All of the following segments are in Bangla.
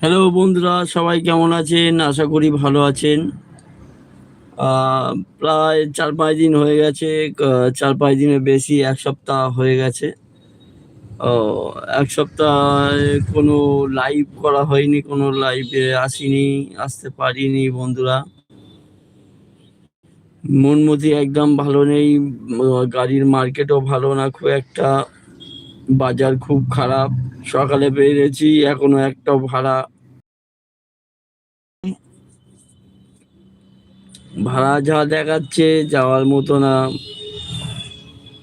হ্যালো বন্ধুরা, সবাই কেমন আছেন? আশা করি ভালো আছেন। প্রায় চার পাঁচ দিন হয়ে গেছে চার পাঁচ দিনের বেশি এক সপ্তাহ হয়ে গেছে। এক সপ্তাহ কোনো লাইভ করা হয়নি, কোনো লাইভে আসিনি, আসতে পারিনি বন্ধুরা। মন মতি একদম ভালো নেই গাড়ির মার্কেটও ভালো না, খুব একটা। বাজার খুব খারাপ, সকালে বেরিয়েছি, এখনও একটা ভাড়া ভাড়া যা দেখাচ্ছে যাওয়ার মতো না।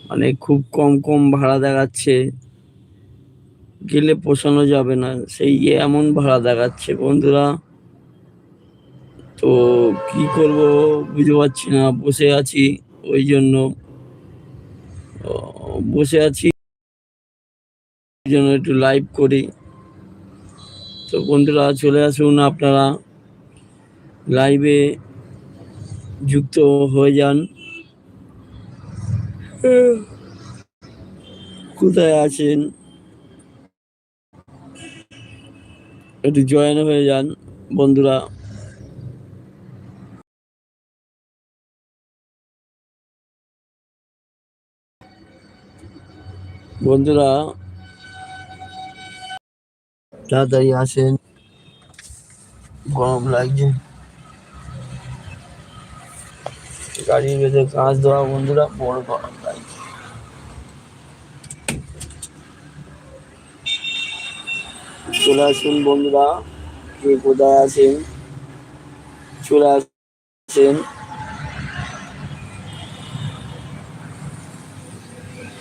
মানে খুব কম কম ভাড়া দেখাচ্ছে। গেলে পোষানো যাবে না। সেই এমন ভাড়া দেখাচ্ছে বন্ধুরা। তো কি করব বুঝতে পারছি না। বসে আছি ওই জন্য। বসে আছি ওই জন্য একটু লাইভ করি। তো বন্ধুরা চলে আসুন আপনারা। লাইভে যুক্ত হয়ে যান। কোথায় আছেন? একটু জয়েন হয়ে যান, বন্ধুরা। বন্ধুরা, তাড়াতাড়ি আসেন। গরম লাগছে। গাড়ির ভেতরে কাঁচ ধরা, বন্ধুরা, বড় গরম লাগছে চলে আসুন, বন্ধুরা, কে কোথায় আছেন? চলে আসেন।